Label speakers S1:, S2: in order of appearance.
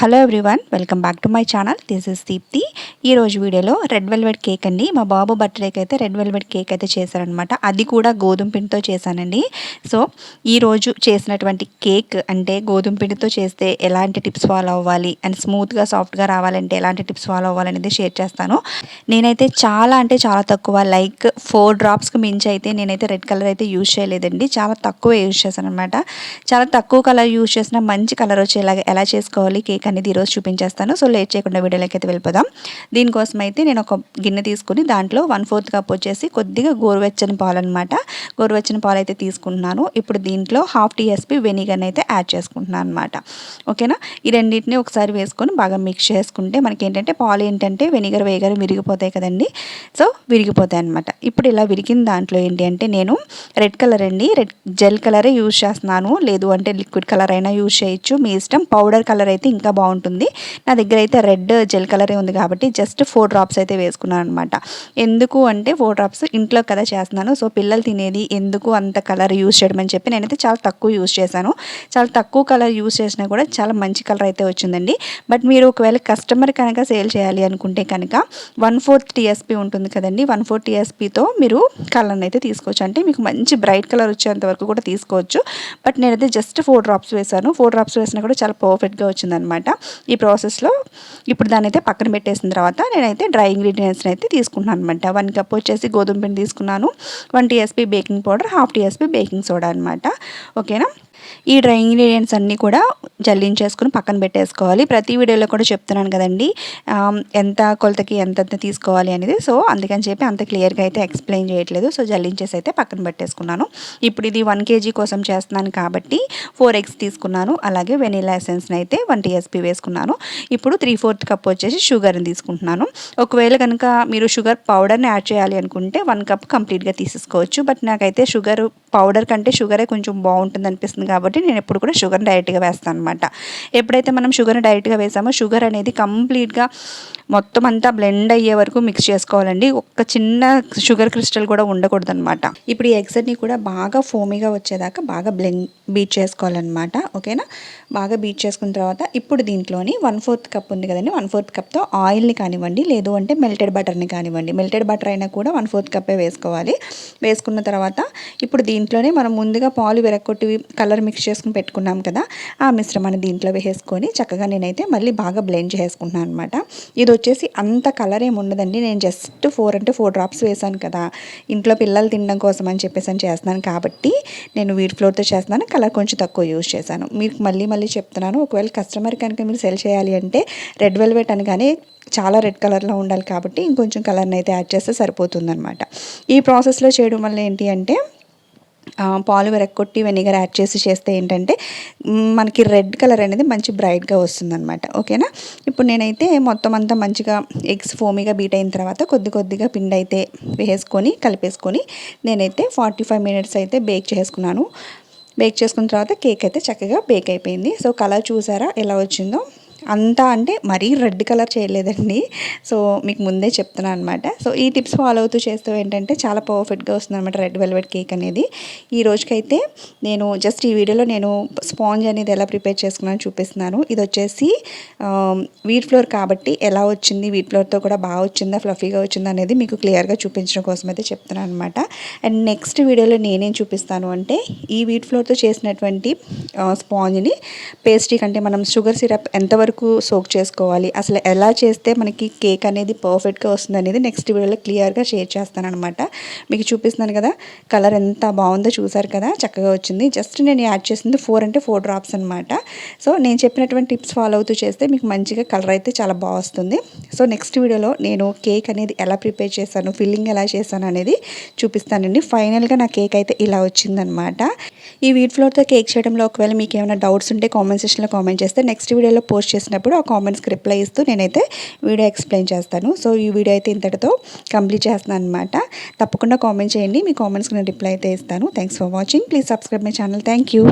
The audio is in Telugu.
S1: Hello everyone welcome back to my channel this is Deepti ఈరోజు వీడియోలో రెడ్ వెల్వెట్ కేక్ అండి. మా బాబు బర్త్డేకి అయితే రెడ్ వెల్వెట్ కేక్ అయితే చేశారనమాట అది కూడా గోధుమ పిండితో చేశానండి. సో ఈరోజు చేసినటువంటి కేక్ అంటే గోధుమ పిండితో చేస్తే ఎలాంటి టిప్స్ ఫాలో అవ్వాలి అండ్ స్మూత్గా సాఫ్ట్గా రావాలంటే ఎలాంటి టిప్స్ ఫాలో అవ్వాలనేది షేర్ చేస్తాను. నేనైతే చాలా అంటే చాలా తక్కువ లైక్ ఫోర్ డ్రాప్స్కి మించి అయితే నేనైతే రెడ్ కలర్ అయితే యూజ్ చేయలేదండి. చాలా తక్కువ యూజ్ చేశాను అనమాట చాలా తక్కువ కలర్ యూజ్ చేసిన మంచి కలర్ వచ్చేలాగా ఎలా చేసుకోవాలి కేక్ అనేది ఈరోజు చూపించేస్తాను. సో లేట్ చేయకుండా వీడియోలోకి అయితే వెళ్ళిపోదాం. దీనికోసం అయితే నేను ఒక గిన్నె తీసుకుని దాంట్లో వన్ ఫోర్త్ కప్ వచ్చేసి కొద్దిగా గోరువెచ్చని పాలు అనమాట గోరువెచ్చని పాలు అయితే తీసుకుంటున్నాను. ఇప్పుడు దీంట్లో హాఫ్ టీఎస్పీ వెనిగర్ని అయితే యాడ్ చేసుకుంటున్నాను అనమాట ఓకేనా? ఈ రెండింటిని ఒకసారి వేసుకొని బాగా మిక్స్ చేసుకుంటే మనకి ఏంటంటే పాలు ఏంటంటే వెనిగర్ వేయగారు విరిగిపోతాయి కదండి. సో విరిగిపోతాయి అనమాట ఇప్పుడు ఇలా విరిగిన దాంట్లో ఏంటి అంటే నేను రెడ్ కలర్ అండి. రెడ్ జెల్ కలరే యూజ్ చేస్తున్నాను. లేదు అంటే లిక్విడ్ కలర్ అయినా యూజ్ చేయొచ్చు. మీ ఇష్టం. పౌడర్ కలర్ అయితే ఇంకా బాగుంటుంది. నా దగ్గర అయితే రెడ్ జెల్ కలరే ఉంది కాబట్టి జస్ట్ ఫోర్ డ్రాప్స్ అయితే వేసుకున్నాను అనమాట ఎందుకు అంటే ఫోర్ డ్రాప్స్ ఇంట్లో కదా చేస్తున్నాను. సో పిల్లలు తినేది ఎందుకు అంత కలర్ యూజ్ చేయడం అని చెప్పి నేనైతే చాలా తక్కువ యూజ్ చేశాను. చాలా తక్కువ కలర్ యూజ్ చేసినా కూడా చాలా మంచి కలర్ అయితే వచ్చిందండి. బట్ మీరు ఒకవేళ కస్టమర్ కనుక సేల్ చేయాలి అనుకుంటే కనుక వన్ ఫోర్త్ టీఎస్పీ ఉంటుంది కదండి. వన్ ఫోర్త్ టీఎస్పీతో మీరు కలర్ని అయితే తీసుకోవచ్చు. అంటే మీకు మంచి బ్రైట్ కలర్ వచ్చేంత వరకు కూడా తీసుకోవచ్చు. బట్ నేనైతే జస్ట్ ఫోర్ డ్రాప్స్ వేసాను ఫోర్ డ్రాప్స్ వేసినా కూడా చాలా పర్ఫెక్ట్గా వచ్చిందనమాట ఈ ప్రాసెస్లో ఇప్పుడు దాన్ని అయితే పక్కన పెట్టేసిన తర్వాత నేనైతే డ్రై ఇంగ్రీడియంట్స్ని అయితే తీసుకున్నాను అనమాట. వన్ కప్ వచ్చేసి గోధుమ పిండి తీసుకున్నాను. One TSP baking powder half TSP baking soda అనమాట. ఓకేనా? ఈ డ్రై ఇంగ్రీడియంట్స్ అన్నీ కూడా జల్లించేసుకుని పక్కన పెట్టేసుకోవాలి. ప్రతి వీడియోలో కూడా చెప్తున్నాను కదండి. ఎంత కొలతకి ఎంత తీసుకోవాలి అనేది. సో అందుకని చెప్పి అంత క్లియర్గా అయితే ఎక్స్ప్లెయిన్ చేయట్లేదు. సో జల్లించేసి అయితే పక్కన పెట్టేసుకున్నాను. ఇప్పుడు ఇది వన్ కేజీ కోసం చేస్తున్నాను కాబట్టి ఫోర్ ఎగ్స్ తీసుకున్నాను. అలాగే వెనీలా ఎసెన్స్ని అయితే వన్ టీఎస్పీ వేసుకున్నాను. ఇప్పుడు త్రీ ఫోర్త్ కప్ వచ్చేసి షుగర్ని తీసుకుంటున్నాను. ఒకవేళ కనుక మీరు షుగర్ పౌడర్ని యాడ్ చేయాలి అనుకుంటే వన్ కప్ కంప్లీట్గా తీసేసుకోవచ్చు. బట్ నాకైతే షుగర్ పౌడర్ కంటే షుగరే కొంచెం బాగుంటుంది అనిపిస్తుంది కాబట్టి కాబట్టి నేను ఎప్పుడు కూడా షుగర్ డైరెక్ట్గా వేస్తాను అనమాట ఎప్పుడైతే మనం షుగర్ డైరెక్ట్గా వేసామో షుగర్ అనేది కంప్లీట్గా మొత్తం అంతా బ్లెండ్ అయ్యే వరకు మిక్స్ చేసుకోవాలండి. ఒక్క చిన్న షుగర్ క్రిస్టల్ కూడా ఉండకూడదు అనమాట ఇప్పుడు ఈ ఎగ్స్ అన్ని కూడా బాగా ఫోమీగా వచ్చేదాకా బాగా బ్లెండ్ బీట్ చేసుకోవాలన్నమాట. ఓకేనా? బాగా బీట్ చేసుకున్న తర్వాత ఇప్పుడు దీంట్లోని వన్ ఫోర్త్ కప్ ఉంది కదండి వన్ ఫోర్త్ కప్తో ఆయిల్ని కానివ్వండి లేదు అంటే మెల్టెడ్ బటర్ని కానివ్వండి. మెల్టెడ్ బటర్ అయినా కూడా వన్ ఫోర్త్ కప్పే వేసుకోవాలి. వేసుకున్న తర్వాత ఇప్పుడు దీంట్లోనే మనం ముందుగా పాలు విరగొట్టి కలర్ మిక్స్ చేసుకుని పెట్టుకున్నాం కదా ఆ మిశ్రమాన్ని దీంట్లో వేసుకొని చక్కగా నేనైతే మళ్ళీ బాగా బ్లెండ్ చేసుకుంటున్నాను అనమాట ఇది వచ్చేసి అంత కలర్ ఏమి ఉండదండి. నేను జస్ట్ ఫోర్ అంటే ఫోర్ డ్రాప్స్ వేసాను కదా ఇంట్లో పిల్లలు తినడం కోసం అని చెప్పేసి అని చేస్తున్నాను కాబట్టి నేను వీట్ ఫ్లోర్తో చేస్తున్నాను కలర్ కొంచెం తక్కువ యూజ్ చేశాను. మీకు మళ్ళీ మళ్ళీ చెప్తున్నాను ఒకవేళ కస్టమర్ కనుక మీరు సెల్ చేయాలి అంటే రెడ్ వెల్వెట్ అని కానీ చాలా రెడ్ కలర్లో ఉండాలి కాబట్టి ఇంకొంచెం కలర్ని అయితే యాడ్ చేస్తే సరిపోతుందన్నమాట. ఈ ప్రాసెస్లో చేయడం వల్ల ఏంటి అంటే పాలు వెరక్కొట్టి వెనిగర్ యాడ్ చేసి చేస్తే ఏంటంటే మనకి రెడ్ కలర్ అనేది మంచి బ్రైట్గా వస్తుందన్నమాట. ఓకేనా? ఇప్పుడు నేనైతే మొత్తం అంతా మంచిగా ఎగ్స్ ఫోమీగా బీట్ అయిన తర్వాత కొద్ది కొద్దిగా పిండి అయితే వేసుకొని కలిపేసుకొని నేనైతే ఫార్టీ ఫైవ్ మినిట్స్ అయితే బేక్ చేసుకున్నాను. బేక్ చేసుకున్న తర్వాత కేక్ అయితే చక్కగా బేక్ అయిపోయింది. సో కలర్ చూసారా? ఎలా వచ్చిందో? అంతా అంటే మరీ రెడ్ కలర్ చేయలేదండి. సో మీకు ముందే చెప్తున్నాను అనమాట సో ఈ టిప్స్ ఫాలో అవుతూ చేస్తూ ఏంటంటే చాలా పర్ఫెక్ట్గా వస్తుంది అనమాట రెడ్ వెల్వెట్ కేక్ అనేది. ఈ రోజుకైతే నేను జస్ట్ ఈ వీడియోలో నేను స్పాంజ్ అనేది ఎలా ప్రిపేర్ చేసుకున్నాను చూపిస్తున్నాను. ఇది వచ్చేసి వీట్ ఫ్లోర్ కాబట్టి ఎలా వచ్చింది వీట్ ఫ్లోర్తో కూడా బాగా వచ్చిందా ఫ్లఫీగా వచ్చిందా అనేది మీకు క్లియర్గా చూపించడం కోసం అయితే చెప్తున్నాను అనమాట అండ్ నెక్స్ట్ వీడియోలో నేనేం చూపిస్తాను అంటే ఈ వీట్ ఫ్లోర్తో చేసినటువంటి స్పాంజ్ని పేస్ట్రీ కంటే మనం షుగర్ సిరప్ ఎంతవరకు వరకు సోక్ చేసుకోవాలి. అసలు ఎలా చేస్తే మనకి కేక్ అనేది పర్ఫెక్ట్గా వస్తుంది అనేది నెక్స్ట్ వీడియోలో క్లియర్గా షేర్ చేస్తాను అనమాట మీకు చూపిస్తున్నాను కదా కలర్ ఎంత బాగుందో చూసారు కదా చక్కగా వచ్చింది. జస్ట్ నేను యాడ్ చేసింది ఫోర్ అంటే ఫోర్ డ్రాప్స్ అనమాట సో నేను చెప్పినటువంటి టిప్స్ ఫాలో అవుతూ చేస్తే మీకు మంచిగా కలర్ అయితే చాలా బాగా వస్తుంది. సో నెక్స్ట్ వీడియోలో నేను కేక్ అనేది ఎలా ప్రిపేర్ చేశాను ఫిల్లింగ్ ఎలా చేశాను అనేది చూపిస్తానండి. ఫైనల్గా నా కేక్ అయితే ఇలా వచ్చిందనమాట ఈ వీట్ ఫ్లోర్తో కేక్ చేయడంలో ఒకవేళ మీకు ఏమైనా డౌట్స్ ఉంటే కామెంట్ సెక్షన్లో కామెంట్ చేస్తే నెక్స్ట్ వీడియోలో పోస్ట్ చేసినప్పుడు ఆ కామెంట్స్కి రిప్లై ఇస్తూ నేనైతే వీడియో ఎక్స్ప్లెయిన్ చేస్తాను. సో ఈ వీడియో అయితే ఇంతటితో కంప్లీట్ చేస్తున్నాను అనమాట తప్పకుండా కామెంట్ చేయండి. మీ కామెంట్స్కి నేను రిప్లై అయితే ఇస్తాను. Thanks for watching please subscribe my channel thank you